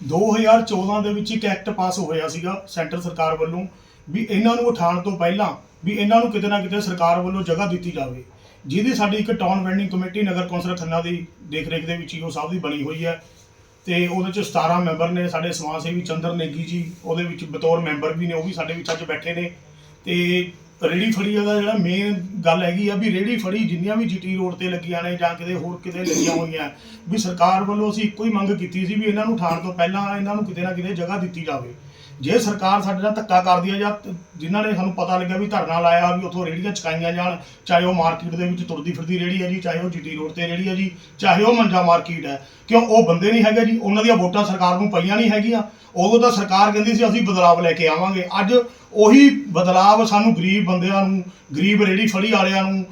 2014 ਦੇ ਵਿੱਚ ਇੱਕ ਐਕਟ ਪਾਸ ਹੋਇਆ ਸੀਗਾ ਸੈਂਟਰ ਸਰਕਾਰ ਵੱਲੋਂ ਵੀ ਇਹਨਾਂ ਨੂੰ ਉਠਾਉਣ ਤੋਂ ਪਹਿਲਾਂ ਵੀ ਇਹਨਾਂ ਨੂੰ ਕਿਤੇ ਨਾ ਕਿਤੇ ਸਰਕਾਰ ਵੱਲੋਂ ਜਗ੍ਹਾ ਦਿੱਤੀ ਜਾਵੇ। ਜਿਹਦੀ ਸਾਡੀ ਇੱਕ ਟਾਊਨ ਵੈਂਡਿੰਗ ਕਮੇਟੀ ਨਗਰ ਕੌਂਸਲ ਖੰਨਾ ਦੀ ਦੇਖ ਰੇਖ ਦੇ ਵਿੱਚ ਹੀ ਉਹ ਸਾਹਿਬ ਦੀ ਬਣੀ ਹੋਈ ਹੈ। ਤੇ ਉਹਦੇ ਚ 17 ਮੈਂਬਰ ਨੇ, ਸਾਡੇ ਸਮਾਜ ਸੇਵੀ ਚੰਦਰ ਨੇਗੀ ਜੀ, ਉਹਦੇ ਵਿੱਚ ਬਤੌਰ ਮੈਂਬਰ ਵੀ ਨੇ, ਉਹ ਵੀ ਸਾਡੇ ਵਿੱਚ ਅੱਜ ਬੈਠੇ ਨੇ। ਤੇ ਰੇੜੀ ਫੜੀ ਦਾ ਜਿਹੜਾ ਮੇਨ ਗੱਲ ਹੈਗੀ ਆ ਵੀ ਰੇੜੀ ਫੜੀ ਜਿੰਨੀਆਂ ਵੀ ਜੀਟੀ ਰੋਡ ਤੇ ਲੱਗੀਆਂ ਨੇ ਜਾਂ ਕਿਤੇ ਹੋਰ ਕਿਤੇ ਲੱਗੀਆਂ ਹੋਈਆਂ, ਵੀ ਸਰਕਾਰ ਵੱਲੋਂ ਅਸੀਂ ਇੱਕੋ ਹੀ ਮੰਗ ਕੀਤੀ ਸੀ ਵੀ ਇਹਨਾਂ ਨੂੰ ਠਾਣ ਤੋਂ ਪਹਿਲਾਂ ਇਹਨਾਂ ਨੂੰ ਕਿਤੇ ਨਾ ਕਿਤੇ ਜਗ੍ਹਾ ਦਿੱਤੀ ਜਾਵੇ। ਜੇ ਸਰਕਾਰ ਸਾਡੇ ਨਾਲ ਧੱਕਾ ਕਰਦੀ ਹੈ ਜਾਂ ਤ- ਜਿਨ੍ਹਾਂ ਨੇ ਸਾਨੂੰ ਪਤਾ ਲੱਗਿਆ ਵੀ ਧਰਨਾ ਲਾਇਆ ਵੀ ਉੱਥੋਂ ਰੇੜੀਆਂ ਚਕਾਈਆਂ ਜਾਣ, ਚਾਹੇ ਉਹ ਮਾਰਕੀਟ ਦੇ ਵਿੱਚ ਤੁਰਦੀ ਫਿਰਦੀ ਰੇੜੀ ਹੈ ਜੀ, ਚਾਹੇ ਉਹ ਜੀਟੀ ਰੋਡ ਤੇ ਰੇੜੀ ਹੈ ਜੀ, ਚਾਹੇ ਉਹ ਮੰਜਾ ਮਾਰਕੀਟ ਹੈ ਕਿਉਂ ਉਹ ਬੰਦੇ ਨਹੀਂ ਹੈਗੇ ਜੀ? ਉਹਨਾਂ ਦੀਆਂ ਵੋਟਾਂ ਸਰਕਾਰ ਨੂੰ ਪਈਆਂ ਨਹੀਂ ਹੈਗੀਆਂ। ਉਦੋਂ ਤਾਂ ਸਰਕਾਰ ਕਹਿੰਦੀ ਸੀ, ਅਸੀਂ ਬਦਲਾਵ ਲੈ ਕੇ ਆਵਾਂਗੇ। ਅੱਜ ਉਹੀ ਬਦਲਾਵ ਸਾਨੂੰ ਗਰੀਬ ਬੰਦਿਆਂ ਨੂੰ, ਗਰੀਬ ਰੇੜੀ ਫੜੀ ਵਾਲਿਆਂ ਨੂੰ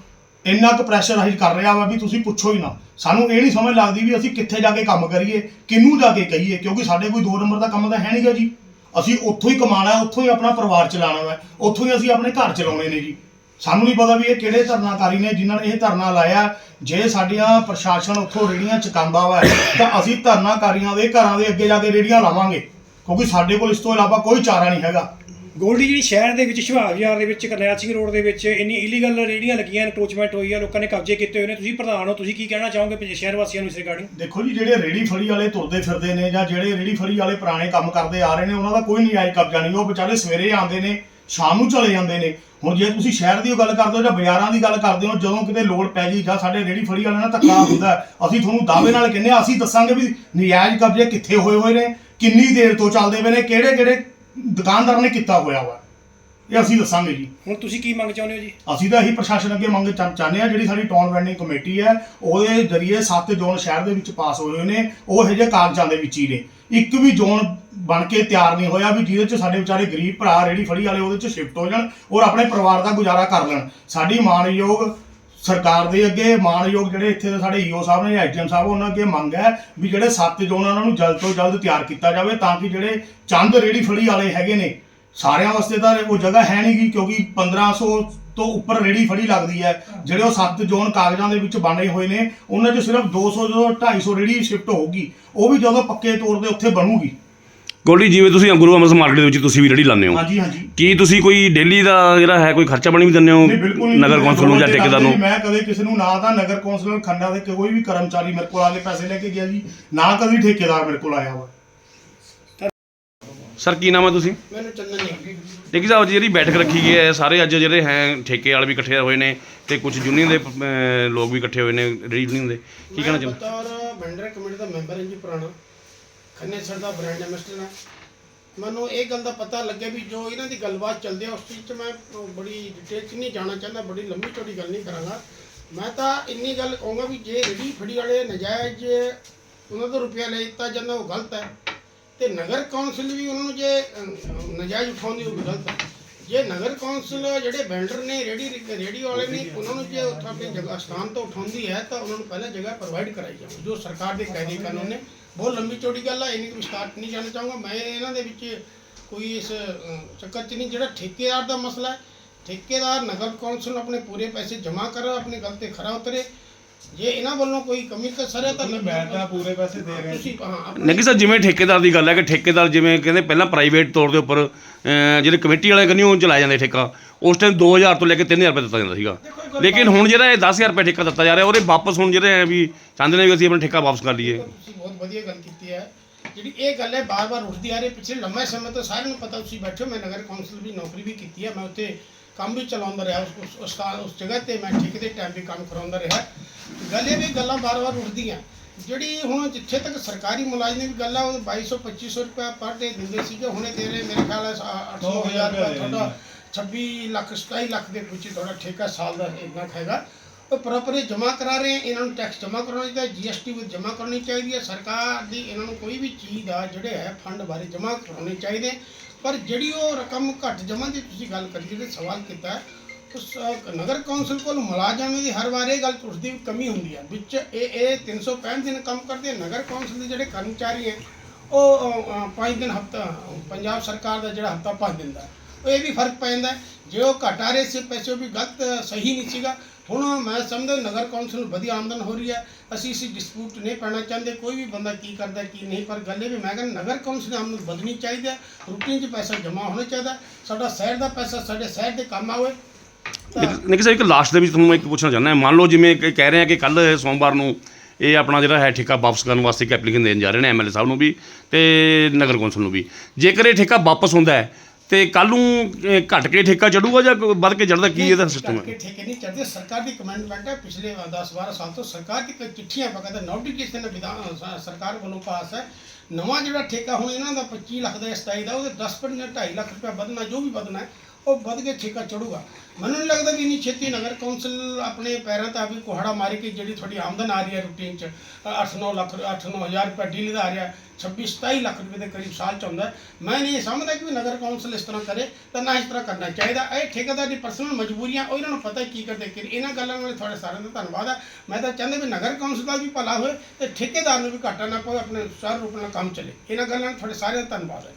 ਇੰਨਾ ਕੁ ਪ੍ਰੈਸ਼ਰਾਈਜ਼ ਕਰ ਰਿਹਾ ਵਾ ਵੀ ਤੁਸੀਂ ਪੁੱਛੋ ਹੀ ਨਾ। ਸਾਨੂੰ ਇਹ ਨਹੀਂ ਸਮਝ ਲੱਗਦੀ ਵੀ ਅਸੀਂ ਕਿੱਥੇ ਜਾ ਕੇ ਕੰਮ ਕਰੀਏ, ਕਿਹਨੂੰ ਜਾ ਕੇ ਕਹੀਏ, ਕਿਉਂਕਿ ਸਾਡੇ ਕੋਈ ਦੋ ਨੰਬਰ ਦਾ ਕੰਮ ਤਾਂ ਹੈ ਨਹੀਂਗਾ ਜੀ। ਅਸੀਂ ਉੱਥੋਂ ਹੀ ਕਮਾਣਾ ਉੱਥੋਂ ਹੀ ਆਪਣਾ ਪਰਿਵਾਰ ਚਲਾਉਣਾ ਹੈ, ਉੱਥੋਂ ਹੀ ਅਸੀਂ ਆਪਣੇ ਘਰ ਚਲਾਉਣੇ ਨੇ ਜੀ। ਸਾਨੂੰ ਨਹੀਂ ਪਤਾ ਵੀ ਇਹ ਕਿਹੜੇ ਧਰਨਾਕਾਰੀ ਨੇ ਜਿਨ੍ਹਾਂ ਨੇ ਇਹ ਧਰਨਾ ਲਾਇਆ। ਜੇ ਸਾਡੀਆਂ ਪ੍ਰਸ਼ਾਸਨ ਉੱਥੋਂ ਰੇੜੀਆਂ ਚਕਾਉਂਦਾ ਵਾ, ਤਾਂ ਅਸੀਂ ਧਰਨਾਕਾਰੀਆਂ ਦੇ ਘਰਾਂ ਦੇ ਅੱਗੇ ਜਾ ਕੇ ਰੇੜੀਆਂ ਲਾਵਾਂਗੇ, ਕਿਉਂਕਿ ਸਾਡੇ ਕੋਲ ਇਸ ਤੋਂ ਇਲਾਵਾ ਕੋਈ ਚਾਰਾ ਨਹੀਂ ਹੈਗਾ। ਗੋਲਡੀ ਜਿਹੜੀ ਸ਼ਹਿਰ ਦੇ ਵਿੱਚ ਸ਼ਿਵਾਜ ਬਾਜ਼ਾਰ ਦੇ ਵਿੱਚ, ਕਰਨੈਲ ਸਿੰਘ ਰੋਡ ਦੇ ਵਿੱਚ ਇੰਨੀ ਇਲੀਗਲ ਰੇੜੀਆਂ ਲੱਗੀਆਂ ਇਨਕਰੋਚਮੈਂਟ ਹੋਈ ਆ, ਲੋਕਾਂ ਨੇ ਕਬਜ਼ੇ ਕੀਤੇ ਹੋਏ ਨੇ। ਤੁਸੀਂ ਪ੍ਰਧਾਨ ਹੋ, ਤੁਸੀਂ ਕੀ ਕਹਿਣਾ ਚਾਹੋਗੇ ਪੰਜ- ਸ਼ਹਿਰ ਵਾਸੀਆਂ ਨੂੰ ਇਸ ਰਿਗਾਰਡਿੰਗ? ਦੇਖੋ ਜੀ, ਜਿਹੜੇ ਰੇੜੀ ਫੜੀ ਵਾਲੇ ਤੁਰਦੇ ਫਿਰਦੇ ਨੇ ਜਾਂ ਜਿਹੜੇ ਰੇੜੀ ਫੜੀ ਵਾਲੇ ਪੁਰਾਣੇ ਕੰਮ ਕਰਦੇ ਆ ਰਹੇ ਨੇ, ਉਹਨਾਂ ਦਾ ਕੋਈ ਨਜਾਇਜ਼ ਕਬਜ਼ਾ ਨਹੀਂ। ਉਹ ਵਿਚਾਰੇ ਸਵੇਰੇ ਆਉਂਦੇ ਨੇ, ਸ਼ਾਮ ਨੂੰ ਚਲੇ ਜਾਂਦੇ ਨੇ। ਹੁਣ ਜੇ ਤੁਸੀਂ ਸ਼ਹਿਰ ਦੀ ਗੱਲ ਕਰਦੇ ਹੋ ਜਾਂ ਬਾਜ਼ਾਰਾਂ ਦੀ ਗੱਲ ਕਰਦੇ ਹੋ, ਜਦੋਂ ਕਿਤੇ ਲੋੜ ਪੈ ਗਈ ਜਾਂ ਸਾਡੇ ਰੇੜੀ ਫੜੀ ਵਾਲਿਆਂ ਨਾਲ ਧੱਕਾ ਹੁੰਦਾ ਅਸੀਂ ਤੁਹਾਨੂੰ ਦਾਅਵੇ ਨਾਲ ਕਹਿੰਦੇ ਆ ਅਸੀਂ ਦੱਸਾਂਗੇ ਵੀ ਨਜਾਇਜ਼ ਕਬਜ਼ੇ ਕਿੱਥੇ ਹੋਏ ਹੋਏ ਨੇ, ਕਿੰਨੀ ਦੇਰ ਤੋਂ ਚੱਲਦੇ ਪਏ ਨੇ ਕਿਹੜੇ ਕਿਹੜੇ ਦੁਕਾਨਦਾਰ ਨੇ ਕੀਤਾ ਹੋਇਆ ਵਾ। ਇਹ ਅਸੀਂ ਦੱਸਾਂਗੇ ਜੀ। ਹੁਣ ਤੁਸੀਂ ਕੀ ਮੰਗ ਚਾਹੁੰਦੇ ਹੋ ਜੀ? ਅਸੀਂ ਤਾਂ ਇਹੀ ਪ੍ਰਸ਼ਾਸਨ ਅੱਗੇ ਮੰਗ ਚਾ- ਚਾਹੁੰਦੇ ਆ ਜਿਹੜੀ ਸਾਡੀ ਟਾਊਨ ਵੈਂਡਿੰਗ ਕਮੇਟੀ ਹੈ ਉਹਦੇ ਜਰੀਏ ਸੱਤ ਜ਼ੋਨ ਸ਼ਹਿਰ ਦੇ ਵਿੱਚ ਪਾਸ ਹੋਏ ਹੋਏ ਨੇ ਉਹ ਇਹੋ ਜਿਹੇ ਕਾਗਜ਼ਾਂ ਦੇ ਵਿੱਚ ਹੀ ਨੇ। ਇੱਕ ਵੀ ਜ਼ੋਨ ਬਣ ਕੇ ਤਿਆਰ ਨਹੀਂ ਹੋਇਆ ਵੀ ਜਿਹਦੇ ਚ ਸਾਡੇ ਵਿਚਾਰੇ ਗਰੀਬ ਭਰਾ ਰੇੜੀ ਫੜੀ ਵਾਲੇ ਉਹਦੇ ਚ ਸ਼ਿਫਟ ਹੋ ਜਾਣ ਔਰ ਆਪਣੇ ਪਰਿਵਾਰ ਦਾ ਗੁਜ਼ਾਰਾ ਕਰ ਲੈਣ। ਸਾਡੀ ਮਾਣਯੋਗ ਸਰਕਾਰ ਦੇ ਅੱਗੇ ਮਾਣਯੋਗ ਜਿਹੜੇ ਇੱਥੇ ਦੇ ਸਾਡੇ ਈਓ ਸਾਹਿਬ ਨੇ ਐਸਡੀਐਮ ਸਾਹਿਬ, ਉਹਨਾਂ ਅੱਗੇ ਮੰਗ ਹੈ ਵੀ ਜਿਹੜੇ ਸੱਤ ਜ਼ੋਨ ਉਹਨਾਂ ਨੂੰ ਜਲਦ ਤੋਂ ਜਲਦ ਤਿਆਰ ਕੀਤਾ ਜਾਵੇ ਤਾਂ ਕਿ ਜਿਹੜੇ ਚੰਦ ਰੇੜੀ ਫੜੀ ਵਾਲੇ ਹੈਗੇ ਨੇ, ਸਾਰਿਆਂ ਵਾਸਤੇ ਤਾਂ ਉਹ ਜਗ੍ਹਾ ਹੈ ਨਹੀਂ ਗੀ ਕਿਉਂਕਿ 1500 ਤੋਂ ਉੱਪਰ ਰੇੜੀ ਫੜੀ ਲੱਗਦੀ ਹੈ। ਜਿਹੜੇ ਉਹ ਸੱਤ ਜ਼ੋਨ ਕਾਗਜ਼ਾਂ ਦੇ ਵਿੱਚ ਬਣੇ ਹੋਏ ਨੇ, ਉਹਨਾਂ 'ਚ ਸਿਰਫ 200 ਤੋਂ 250 ਰੇੜੀ ਸ਼ਿਫਟ ਹੋਊਗੀ। ਉਹ ਵੀ ਜਦੋਂ ਪੱਕੇ ਤੌਰ ਤੇ ਉੱਥੇ ਬਣੂਗੀ। ਗੋਲਡੀ ਜਿਵੇਂ ਤੁਸੀਂ ਗੁਰੂ ਅਮਰਦਾਸ ਮਾਰਕੀਟ ਦੇ ਵਿੱਚ ਤੁਸੀਂ ਵੀ ਰੇੜੀ ਲਾਉਂਦੇ ਹੋ। ਹਾਂਜੀ ਹਾਂਜੀ। ਕੀ ਤੁਸੀਂ ਕੋਈ ਡੇਲੀ ਦਾ ਜਿਹੜਾ ਹੈ ਕੋਈ ਖਰਚਾ ਪਾਣੀ ਵੀ ਦਿੰਦੇ ਹੋ? ਨਹੀਂ ਬਿਲਕੁਲ ਨਹੀਂ। ਨਗਰ ਕੌਂਸਲ ਨੂੰ ਜਾਂ ਠੇਕੇਦਾਰ ਨੂੰ? ਮੈਂ ਕਦੇ ਕਿਸੇ ਨੂੰ ਨਾ ਤਾਂ ਨਗਰ ਕੌਂਸਲ ਖੰਡਾ ਦੇ ਕੋਈ ਵੀ ਕਰਮਚਾਰੀ ਮੇਰੇ ਕੋਲ ਆ ਕੇ ਪੈਸੇ ਲੈ ਕੇ ਗਿਆ ਜੀ ਨਾ ਕਦੀ ਠੇਕੇਦਾਰ ਮੇਰੇ ਕੋਲ ਆਇਆ ਵਾ। ਸਰ ਕੀ ਨਾਮ ਹੈ ਤੁਸੀਂ? ਮੈਨੂੰ ਚੰਦਨ ਨਹੀਂ ਠੇਕੀ ਸਾਹਿਬ ਜਿਹੜੀ ਬੈਠਕ ਰੱਖੀ ਗਈ ਹੈ ਸਾਰੇ ਅੱਜ ਜਿਹੜੇ ਹੈ ਠੇਕੇ ਵਾਲੇ ਵੀ ਇਕੱਠੇ ਹੋਏ ਨੇ ਤੇ ਕੁਝ ਯੂਨੀਅਨ ਦੇ ਲੋਕ ਵੀ ਇਕੱਠੇ ਹੋਏ ਨੇ ਰੇੜੀ ਯੂਨੀਅਨ ਦੇ ਕੀ ਕਹਿਣਾ ਚਾਹੁੰਦੇ? ਬਤੌਰ ਵੈਂਡਰ ਕਮੇਟੀ ਦਾ ਮੈਂਬਰ ਹਾਂ ਜੀ ਪੁਰਾਣਾ। ਖੰਨੇ ਸਰ ਦਾ ਬ੍ਰਾਂਡ ਐਮਬੈਸਡਰ ਹਾਂ ਮੈਨੂੰ ਇਹ ਗੱਲ ਦਾ ਪਤਾ ਲੱਗਿਆ ਵੀ ਜੋ ਇਹਨਾਂ ਦੀ ਗੱਲਬਾਤ ਚੱਲਦੀ ਆ ਉਸ ਚੀਜ਼ 'ਚ ਮੈਂ ਬੜੀ ਡਿਟੇਲ 'ਚ ਨਹੀਂ ਜਾਣਾ ਚਾਹੁੰਦਾ ਬੜੀ ਲੰਮੀ ਚੌੜੀ ਗੱਲ ਨਹੀਂ ਕਰਾਂਗਾ। ਮੈਂ ਤਾਂ ਇੰਨੀ ਗੱਲ ਕਹੂੰਗਾ ਵੀ ਜੇ ਰੇੜੀ ਫੜੀ ਵਾਲੇ ਨਜਾਇਜ਼ ਉਹਨਾਂ ਤੋਂ ਰੁਪਇਆ ਲੈ ਦਿੱਤਾ ਜਾਂਦਾ ਉਹ ਗਲਤ ਹੈ। ਤੇ ਨਗਰ ਕੌਂਸਲ ਵੀ ਉਹਨਾਂ ਨੂੰ ਜੇ ਅਹ, ਨਜਾਇਜ਼ ਉਠਾਉਂਦੀ ਉਹ ਵੀ ਗਲਤ ਹੈ। ਜੇ ਨਗਰ ਕੌਂਸਲ ਜਿਹੜੇ ਵੈਂਡਰ ਨੇ ਰੇੜੀ ਰੇੜੀ ਵਾਲੇ ਨੇ ਉਹਨਾਂ ਨੂੰ ਜੇ ਉੱਥੋਂ ਆਪਣੀ ਜਗ੍ਹਾ ਸਥਾਨ ਤੋਂ ਉਠਾਉਂਦੀ ਹੈ ਤਾਂ ਉਹਨਾਂ ਨੂੰ ਪਹਿਲਾਂ ਜਗ੍ਹਾ ਪ੍ਰੋਵਾਈਡ ਕਰਾਈ ਜਾਵੇ ਜੋ ਸਰਕਾਰ ਦੇ ਕਾਇਦੇ ਕਾਨੂੰਨ ਨੇ। ਬਹੁਤ ਲੰਬੀ ਚੌੜੀ ਗੱਲ ਹੈ ਇਹਨੀ ਵਿਸਤਾਰ 'ਚ ਨਹੀਂ ਜਾਣਾ ਚਾਹੂੰਗਾ। ਮੈਂ ਇਹਨਾਂ ਦੇ ਵਿੱਚ ਕੋਈ ਇਸ ਚੱਕਰ 'ਚ ਨਹੀਂ ਜਿਹੜਾ ਠੇਕੇਦਾਰ ਦਾ ਮਸਲਾ ਹੈ। ਠੇਕੇਦਾਰ ਨਗਰ ਕੌਂਸਲ ਨੂੰ ਆਪਣੇ ਪੂਰੇ ਪੈਸੇ ਜਮ੍ਹਾਂ ਕਰ ਆਪਣੀ ਗੱਲ ਤੇ ਖਰਾ ਉਤਰੇ। ਜੇ ਇਹਨਾਂ ਵੱਲੋਂ ਕੋਈ ਕਮੀ ਕਸਰ ਹੈ ਤਾਂ ਮੈਂ ਤਾਂ ਪੂਰੇ ਪੈਸੇ ਦੇ ਰਿਹਾ ਤੁਸੀਂ ਹਾਂ ਨਹੀਂ ਸਰ ਜਿਵੇਂ ਠੇਕੇਦਾਰ ਦੀ ਗੱਲ ਹੈ ਕਿ ਠੇਕੇਦਾਰ ਜਿਵੇਂ ਕਹਿੰਦੇ ਪਹਿਲਾਂ ਪ੍ਰਾਈਵੇਟ ਤੌਰ ਦੇ ਉੱਪਰ ਜਿਹੜੇ ਕਮੇਟੀ ਵਾਲੇ ਕੰਨੀ ਉਹ ਚਲਾਏ ਜਾਂਦੇ ਠੇਕਾ ਉਸ ਟਾਈਮ 2000 ਤੋਂ ਲੈ ਕੇ 3000 ਰੁਪਏ ਦਿੱਤਾ ਜਾਂਦਾ ਸੀਗਾ। ਲੇਕਿਨ ਹੁਣ ਜਿਹੜਾ ਇਹ 10000 ਰੁਪਏ ਠੇਕਾ ਦਿੱਤਾ ਜਾ ਰਿਹਾ ਉਹਦੇ ਵਾਪਸ ਹੁਣ ਜਿਹੜੇ ਹੈ ਵੀ ਚਾਹੁੰਦੇ ਨੇ ਵੀ ਅਸੀਂ ਆਪਣਾ ਠੇਕਾ ਵਾਪਸ ਕਰ ਲਈਏ। ਤੁਸੀਂ ਬਹੁਤ ਵਧੀਆ ਗੱਲ ਕੀਤੀ ਹੈ। ਜਿਹੜੀ ਇਹ ਗੱਲ ਹੈ ਬਾਰ-ਬਾਰ ਉੱਠਦੀ ਆ ਰਹੀ ਹੈ। ਪਿਛਲੇ ਲੰਮੇ ਸਮੇਂ ਤੋਂ ਸਾਰਿਆਂ ਨੂੰ ਪਤਾ ਤੁਸੀਂ ਬੈਠੇ ਮੈਂ ਨਗਰ ਕੌਂਸਲ ਵੀ ਨੌਕਰੀ ਵੀ ਕੀਤੀ ਹੈ। ਮੈਂ ਉੱਥੇ ਕੰਮ ਵੀ ਚਲਾਉਂਦਾ ਰਿਹਾ ਉਸ ਉਸ- ਉਸ ਜਗ੍ਹਾ ਤੇ ਮੈਂ ਠੇਕੇ ਦੇ ਟਾਈਮ ਵੀ ਕੰਮ ਕਰਾਉਂਦਾ ਰਿਹਾ। ਗੱਲ ਇਹ ਵੀ ਗੱਲਾਂ ਬਾਰ-ਬਾਰ ਉੱਠਦੀਆਂ। ਜਿਹੜੀ ਹੁਣ ਜਿੱਥੇ ਤੱਕ ਸਰਕਾਰੀ ਮੁਲਾਜ਼ਮ ਦੀ ਗੱਲ ਆ ਉਹ 2200 2500 ਰੁਪਏ ਪਰ ਡੇ ਦਿੰਦੇ ਸੀਗੇ। ਹੁਣੇ ਦੇ ਰਹੇ ਮੇਰੇ ਖਿਆਲ ਹੈ 800 ਹਜ਼ਾਰ ਰੁਪਏ ਤੁਹਾਡਾ 26 ਲੱਖ 27 ਲੱਖ ਦੇ ਵਿੱਚ ਹੀ ਤੁਹਾਡਾ ਠੇਕਾ ਸਾਲ ਦਾ ਇੰਨਾ ਕੁ ਹੈਗਾ। ਉਹ ਪ੍ਰੋਪਰ ਜਮ੍ਹਾਂ ਕਰਾ ਰਹੇ ਇਹਨਾਂ ਨੂੰ ਟੈਕਸ ਜਮ੍ਹਾਂ ਕਰਾਉਣਾ ਚਾਹੀਦਾ ਜੀਐਸਟੀ ਵੀ ਜਮ੍ਹਾਂ ਕਰਨੀ ਚਾਹੀਦੀ ਹੈ। ਸਰਕਾਰ ਦੀ ਇਹਨਾਂ ਨੂੰ ਕੋਈ ਵੀ ਚੀਜ਼ ਦਾ ਜਿਹੜੇ ਹੈ ਫੰਡ ਬਾਰੇ ਜਮ੍ਹਾਂ ਕਰਾਉਣੇ ਚਾਹੀਦੇ। ਪਰ ਜਿਹੜੀ ਉਹ ਰਕਮ ਘੱਟ ਜਮ੍ਹਾਂ ਦੀ ਤੁਸੀਂ ਗੱਲ ਕਰੀ ਜਿਹੜੇ ਸਵਾਲ ਕੀਤਾ ਉਸ ਨਗਰ ਕੌਂਸਲ ਕੋਲ ਮੁਲਾਜ਼ਮਾਂ ਦੀ ਹਰ ਵਾਰ ਇਹ ਗੱਲ ਉੱਠਦੀ ਵੀ ਕਮੀ ਹੁੰਦੀ ਹੈ। ਵਿੱਚ ਇਹ ਇਹ 365 ਦਿਨ ਕੰਮ ਕਰਦੇ ਨਗਰ ਕੌਂਸਲ ਦੇ ਜਿਹੜੇ ਕਰਮਚਾਰੀ ਹੈ, ਉਹ 5 ਦਿਨ ਹਫਤਾ, ਪੰਜਾਬ ਸਰਕਾਰ ਦਾ ਜਿਹੜਾ ਹਫਤਾ ਪੰਜ ਦਿਨ ਦਾ ਇਹ ਵੀ ਫ਼ਰਕ ਪੈ ਜਾਂਦਾ ਜੇ ਉਹ ਘੱਟ ਆ ਰਹੇ ਸੀ, ਪੈਸੇ ਉਹ ਵੀ ਗਲਤ ਸਹੀ ਨਹੀਂ ਸੀਗਾ। ਹੁਣ ਮੈਂ ਸਮਝਦਾ ਨਗਰ ਕੌਂਸਲ ਨੂੰ ਵਧੀਆ ਆਮਦਨ ਹੋ ਰਹੀ ਹੈ। ਅਸੀਂ ਇਸ ਡਿਸਪਿਊਟ ਨਹੀਂ ਪੈਣਾ ਚਾਹੁੰਦੇ। ਕੋਈ ਵੀ ਬੰਦਾ ਕੀ ਕਰਦਾ ਕੀ ਨਹੀਂ, ਪਰ ਗੱਲ ਇਹ ਵੀ ਮੈਂ ਕਹਿੰਦਾ ਨਗਰ ਕੌਂਸਲ ਦੀ ਆਮਦਨ ਵਧਣੀ ਚਾਹੀਦੀ ਹੈ। ਰੂਟੀਨ 'ਚ ਪੈਸਾ ਜਮ੍ਹਾਂ ਹੋਣਾ ਚਾਹੀਦਾ ਸਾਡਾ ਸ਼ਹਿਰ ਦਾ ਪੈਸਾ, ਸਾਡੇ ਸ਼ਹਿਰ ਦੇ ਕੰਮ ਆਵੇ। ਤਾਂ ਸਰ ਇੱਕ ਲਾਸਟ ਦੇ ਵਿੱਚ ਤੁਹਾਨੂੰ ਇੱਕ ਪੁੱਛਣਾ ਚਾਹੁੰਦਾ ਮੰਨ ਲਓ ਜਿਵੇਂ ਕਹਿ ਰਹੇ ਆ ਕਿ ਕੱਲ ਸੋਮਵਾਰ ਨੂੰ ਇਹ ਆਪਣਾ ਜਿਹੜਾ ਹੈ ਠੇਕਾ ਵਾਪਸ ਕਰਨ ਵਾਸਤੇ ਇੱਕ ਐਪਲੀਕੇਸ਼ਨ ਦੇਣ ਜਾ ਰਹੇ ਨੇ ਐਮਐਲਏ ਸਾਹਿਬ ਨੂੰ ਵੀ ਤੇ ਨਗਰ ਕੌਂਸਲ ਨੂੰ ਵੀ। ਜੇਕਰ ਇਹ ਠੇਕਾ ਵਾਪਸ ਹੁੰਦਾ ਹੈ ਤੇ ਕੱਲ ਨੂੰ ਅਹ, ਘਟ ਕੇ ਠੇਕਾ ਚੜੂਗਾ ਜਾਂ ਕੋਈ ਵੱਧ ਕੇ ਚੜਦਾ ਕੀ ਇਹਦਾ ਸਿਸਟਮ ਹੈ? ਠੇਕੇ ਨਹੀਂ ਚੜਦੇ ਸਰਕਾਰ ਦੀ ਕਮੈਂਡਮੈਂਟ ਹੈ। ਪਿਛਲੇ 10 12 ਸਾਲ ਤੋਂ ਸਰਕਾਰ ਦੀ ਕਈ ਚਿੱਠੀਆਂ ਬਕਾਇਦਾ ਨੋਟੀਫਿਕੇਸ਼ਨ ਵਿਧਾਨ ਸ- ਸਰਕਾਰ ਵੱਲੋਂ ਪਾਸ ਹੈ। ਨਵਾਂ ਜਿਹੜਾ ਠੇਕਾ ਹੁਣ ਇਹਨਾਂ ਦਾ 25 ਲੱਖ ਦਾ 27 ਦਾ ਉਹਦੇ 10 ਪਰਸੈਂਟ 2.5 ਲੱਖ ਰੁਪਏ ਵਧਣਾ ਜੋ ਵੀ ਵਧਣਾ ਹੈ ਉਹ ਵੱਧ ਕੇ ਠੇਕਾ ਚੜੂਗਾ। ਮੈਨੂੰ ਨਹੀਂ ਲੱਗਦਾ ਵੀ ਇੰਨੀ ਛੇਤੀ ਨਗਰ ਕੌਂਸਲ ਆਪਣੇ ਪੈਰਾਂ ਤੇ ਆਪੀ ਕੁਹਾੜਾ ਮਾਰੀ ਕਿ ਜਿਹੜੀ ਤੁਹਾਡੀ ਆਮਦਨ ਆ ਰਹੀ ਹੈ ਰੂਟੀਨ ਚ 8-9 ਲੱਖ 8-9 ਹਜ਼ਾਰ ਰੁਪਏ ਡੇਲੀ ਦਾ ਆ ਰਿਹਾ 26-27 ਲੱਖ ਰੁਪਏ ਦੇ ਕਰੀਬ ਸਾਲ ਚ ਆਉਂਦਾ ਮੈਂ ਨਹੀਂ ਇਹ ਸਮਝਦਾ ਕਿ ਵੀ ਨਗਰ ਕੌਂਸਲ ਇਸ ਤਰ੍ਹਾਂ ਕਰੇ ਤਾਂ ਨਾ ਇਸ ਤਰ੍ਹਾਂ ਕਰਨਾ ਚਾਹੀਦਾ। ਇਹ ਠੇਕੇਦਾਰ ਦੀ ਪਰਸਨਲ ਮਜਬੂਰੀਆਂ ਉਹਨਾਂ ਨੂੰ ਪਤਾ ਕੀ ਕਰਦੇ ਕਿ ਇਹਨਾਂ ਗੱਲਾਂ ਨਾਲ ਤੁਹਾਡੇ ਸਾਰਿਆਂ ਦਾ ਧੰਨਵਾਦ ਹੈ। ਮੈਂ ਤਾਂ ਚਾਹੁੰਦਾ ਵੀ ਨਗਰ ਕੌਂਸਲ ਦਾ ਵੀ ਭਲਾ ਹੋਏ ਤੇ ਠੇਕੇਦਾਰ ਨੂੰ ਵੀ ਘਾਟਾ ਨਾ ਪਵੇ, ਆਪਣੇ ਸੁਚਾਰੂ ਰੂਪ ਨਾਲ ਕੰਮ ਚੱਲੇ। ਇਹਨਾਂ ਗੱਲਾਂ ਨਾਲ ਤੁਹਾਡੇ ਸਾਰਿਆਂ ਦਾ ਧੰਨਵਾਦ ਹੈ।